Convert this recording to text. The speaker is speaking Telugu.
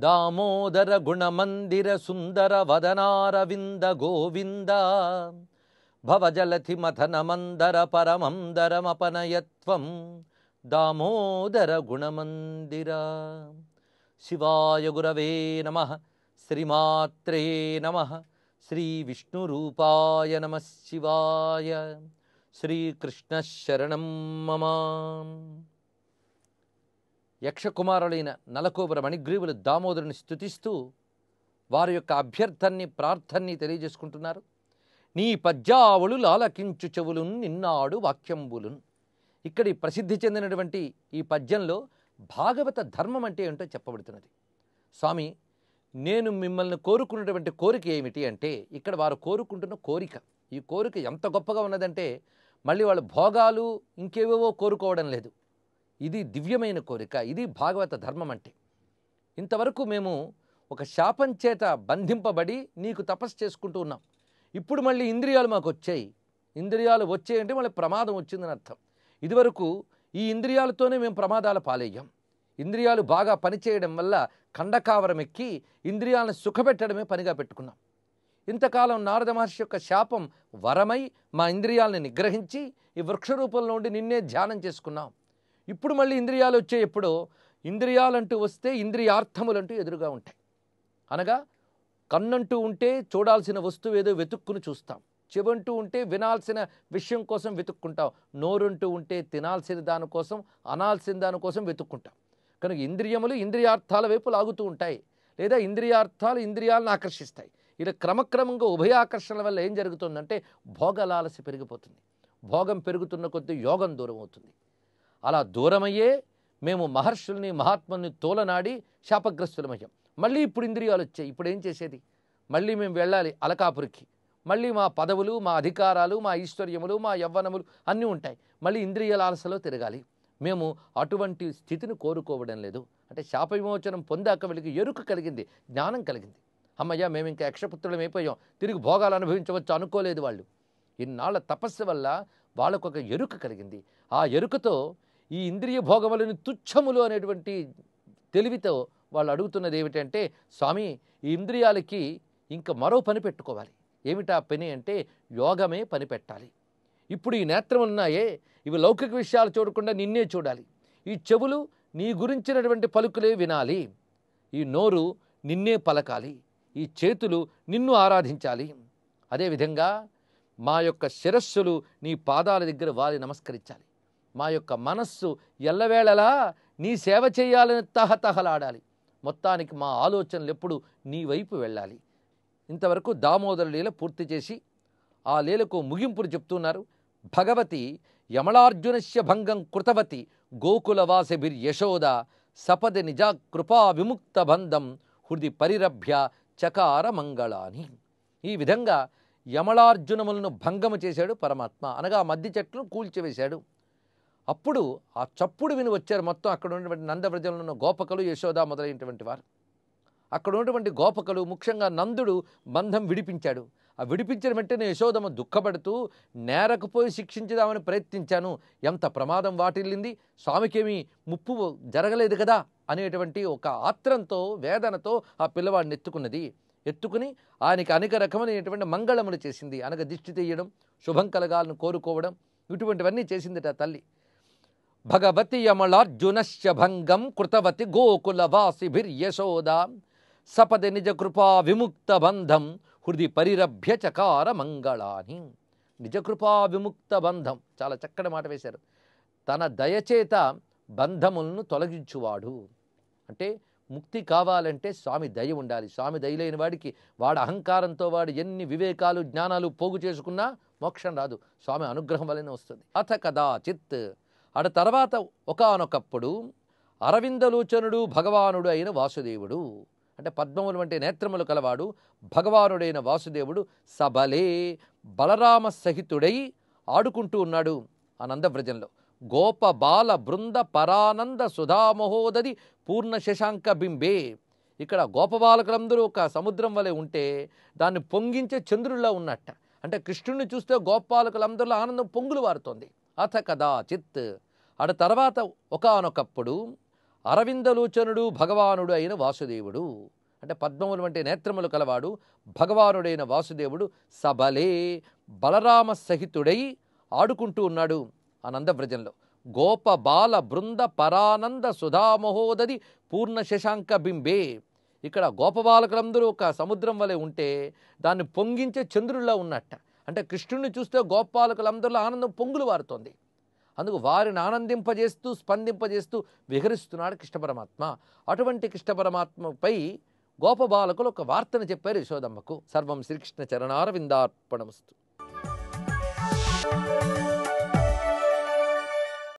दामोदरगुणमन्दिरसुन्दरवदनारविन्द गोविन्द भवजलथिमथनमन्दरपरमन्दरमपनय त्वं दामोदरगुणमन्दिर। शिवाय गुरवे नमः श्रीमात्रे नमः श्रीविष्णुरूपाय नमः शिवाय। श्रीकृष्णशरणं मम। యక్షకుమారులైన నలకోబర మణిగ్రీవులు దామోదరుని స్థుతిస్తూ వారి యొక్క అభ్యర్థాన్ని ప్రార్థన్ని తెలియజేసుకుంటున్నారు. నీ పద్యావులు లాలకించు చెవులున్ నిన్నాడు వాక్యంబులున్. ఇక్కడి ప్రసిద్ధి చెందినటువంటి ఈ పద్యంలో భాగవత ధర్మం అంటే ఏంటో చెప్పబడుతున్నది. స్వామి నేను మిమ్మల్ని కోరుకున్నటువంటి కోరిక ఏమిటి అంటే ఇక్కడ వారు కోరుకుంటున్న కోరిక. ఈ కోరిక ఎంత గొప్పగా ఉన్నదంటే మళ్ళీ వాళ్ళ భోగాలు ఇంకేవేవో కోరుకోవడం లేదు. ఇది దివ్యమైన కోరిక ఇది భాగవత ధర్మం అంటే. ఇంతవరకు మేము ఒక శాపం చేత బంధింపబడి నీకు తపస్సు చేసుకుంటూ ఉన్నాం. ఇప్పుడు మళ్ళీ ఇంద్రియాలు మాకు వచ్చాయి. ఇంద్రియాలు వచ్చాయంటే మళ్ళీ ప్రమాదం వచ్చిందని అర్థం. ఇదివరకు ఈ ఇంద్రియాలతోనే మేము ప్రమాదాల పాలయ్యాం. ఇంద్రియాలు బాగా పనిచేయడం వల్ల కండకావరం ఎక్కి ఇంద్రియాలను సుఖపెట్టడమే పనిగా పెట్టుకున్నాం. ఇంతకాలం నారద మహర్షి యొక్క శాపం వరమై మా ఇంద్రియాలను నిగ్రహించి ఈ వృక్ష రూపంలో ఉండి నిన్నే ధ్యానం చేసుకున్నాం. ఇప్పుడు మళ్ళీ ఇంద్రియాలు వచ్చే ఎప్పుడో ఇంద్రియాలంటూ వస్తే ఇంద్రియార్థములంటూ ఎదురుగా ఉంటాయి. అనగా కన్నంటూ ఉంటే చూడాల్సిన వస్తువు ఏదో వెతుక్కుని చూస్తాం. చెవంటూ ఉంటే వినాల్సిన విషయం కోసం వెతుక్కుంటాం. నోరుంటూ ఉంటే తినాల్సిన దానికోసం అనాల్సిన దానికోసం వెతుక్కుంటాం. కనుక ఇంద్రియములు ఇంద్రియార్థాల వైపు లాగుతూ ఉంటాయి. లేదా ఇంద్రియార్థాలు ఇంద్రియాలను ఆకర్షిస్తాయి. ఇలా క్రమక్రమంగా ఉభయాకర్షణల వల్ల ఏం జరుగుతుందంటే భోగలాలసి పెరిగిపోతుంది. భోగం పెరుగుతున్న కొద్దీ యోగం దూరం అవుతుంది అలా దూరమయ్యే మేము మహర్షుల్ని మహాత్ముల్ని తోలనాడి శాపగ్రస్తులమయ్యాం. మళ్ళీ ఇప్పుడు ఇంద్రియాలు వచ్చాయి. ఇప్పుడు ఏం చేసేది? మళ్ళీ మేము వెళ్ళాలి అలకాపురికి. మళ్ళీ మా పదవులు మా అధికారాలు మా ఐశ్వర్యములు మా యవ్వనములు అన్నీ ఉంటాయి. మళ్ళీ ఇంద్రియాల ఆలసలో తిరగాలి. మేము అటువంటి స్థితిని కోరుకోవడం లేదు. అంటే శాప విమోచనం పొందాక వీళ్ళకి ఎరుక కలిగింది జ్ఞానం కలిగింది. అమ్మయ్య మేము ఇంకా యక్షపుత్రులం అయిపోయాం. తిరిగి భోగాలు అనుభవించవచ్చు అనుకోలేదు వాళ్ళు. ఇన్నాళ్ళ తపస్సు వల్ల వాళ్ళకు ఒక ఎరుక కలిగింది. ఆ ఎరుకతో ఈ ఇంద్రియ భోగములను తుచ్చములు అనేటువంటి తెలివితో వాళ్ళు అడుగుతున్నది ఏమిటంటే స్వామి ఈ ఇంద్రియాలకి ఇంకా మరో పని పెట్టుకోవాలి. ఏమిటా పని అంటే యోగమే పని పెట్టాలి. ఇప్పుడు ఈ నేత్రం ఉన్నాయే ఇవి లౌకిక విషయాలు చూడకుండా నిన్నే చూడాలి. ఈ చెవులు నీ గురించినటువంటి పలుకులే వినాలి. ఈ నోరు నిన్నే పలకాలి. ఈ చేతులు నిన్ను ఆరాధించాలి. అదేవిధంగా మా యొక్క శిరస్సులు నీ పాదాల దగ్గర వాలి నమస్కరించాలి. మా యొక్క మనస్సు ఎల్లవేళలా నీ సేవ చేయాలని తహతహలాడాలి. మొత్తానికి మా ఆలోచనలు ఎప్పుడు నీ వైపు వెళ్ళాలి. ఇంతవరకు దామోదర లీల పూర్తి చేసి ఆ లీలకు ముగింపులు చెప్తున్నారు. భగవతి యమళార్జునస్య భంగం కృతవతి గోకులవాసిభిర్యశోద సపది నిజా కృపా విముక్త బంధం హృది పరిరభ్య చకార మంగళాని. ఈ విధంగా యమళార్జునములను భంగము చేశాడు పరమాత్మ. అనగా మద్ది చెట్లను కూల్చివేశాడు. అప్పుడు ఆ చప్పుడు విని వచ్చారు మొత్తం అక్కడ ఉన్నటువంటి నందవ్రజంలో ఉన్న గోపకలు యశోద మొదలైనటువంటి వారు. అక్కడ ఉన్నటువంటి గోపకలు ముఖ్యంగా నందుడు బంధం విడిపించాడు. ఆ విడిపించిన వెంటనే యశోదమ్మ దుఃఖపడుతూ నేరకపోయి శిక్షించుదామని ప్రయత్నించాను. ఎంత ప్రమాదం వాటిల్లింది. స్వామికేమీ ముప్పు జరగలేదు కదా అనేటువంటి ఒక ఆత్రంతో వేదనతో ఆ పిల్లవాడిని ఎత్తుకున్నది. ఎత్తుకుని ఆయనకి అనేక రకమైనటువంటి మంగళములు చేసింది. అనగా దిష్టి తీయడం శుభం కలగాలను కోరుకోవడం ఇటువంటివన్నీ చేసిందిట ఆ తల్లి. భగవతి యమళార్జునశ్చ భంగం కృతవతి గోకుల వాసిభిర్యశోద సపది నిజ కృపా విముక్త బంధం హృది పరిరభ్య చకార మంగళాని. నిజకృపా విముక్త బంధం. చాలా చక్కటి మాట వేశారు. తన దయచేత బంధములను తొలగించువాడు. అంటే ముక్తి కావాలంటే స్వామి దయ ఉండాలి. స్వామి దయ లేని వాడికి వాడు అహంకారంతో వాడు ఎన్ని వివేకాలు జ్ఞానాలు పోగు చేసుకున్నా మోక్షం రాదు. స్వామి అనుగ్రహం వలన వస్తుంది. అథ కదాచిత్ అటు తర్వాత ఒకనొకప్పుడు అరవిందలోచనుడు భగవానుడు అయిన వాసుదేవుడు అంటే పద్మములు వంటి నేత్రములు కలవాడు భగవానుడైన వాసుదేవుడు సబలే బలరామ సహితుడై ఆడుకుంటూ ఉన్నాడు ఆనందవ్రజంలో గోప బాల బృంద పరానంద సుధామహోదది పూర్ణ శశాంక బింబే. ఇక్కడ గోపబాలకులందరూ ఒక సముద్రం వలె ఉంటే దాన్ని పొంగించే చంద్రుల్లో ఉన్నట్ట. అంటే కృష్ణుడిని చూస్తే గోపాలకులందరిలో ఆనందం పొంగులు వారుతోంది. అథ కదాచిత్ అటు తర్వాత ఒకనొకప్పుడు అరవిందలోచనుడు భగవానుడు అయిన వాసుదేవుడు. అంటే పద్మములు వంటి నేత్రములు కలవాడు భగవానుడైన వాసుదేవుడు సబలే బలరామ సహితుడై ఆడుకుంటూ ఉన్నాడు ఆనందవ్రజంలో గోప బాల బృంద పరానంద సుధామహోదది పూర్ణ శశాంక బింబే. ఇక్కడ గోపబాలకులందరూ ఒక సముద్రం వలె ఉంటే దాన్ని పొంగించే చంద్రుల్లో ఉన్నట్ట. అంటే కృష్ణుడిని చూస్తే గోపాలకులందరిలో ఆనందం పొంగులు వారుతోంది. అందుకు వారిని ఆనందింపజేస్తూ స్పందింపజేస్తూ విహరిస్తున్నాడు కృష్ణ పరమాత్మ. అటువంటి కృష్ణ పరమాత్మపై గోపబాలకులు ఒక వార్తను చెప్పారు యశోదమ్మకు. సర్వం శ్రీకృష్ణ చరణారవిందార్పణమస్తు.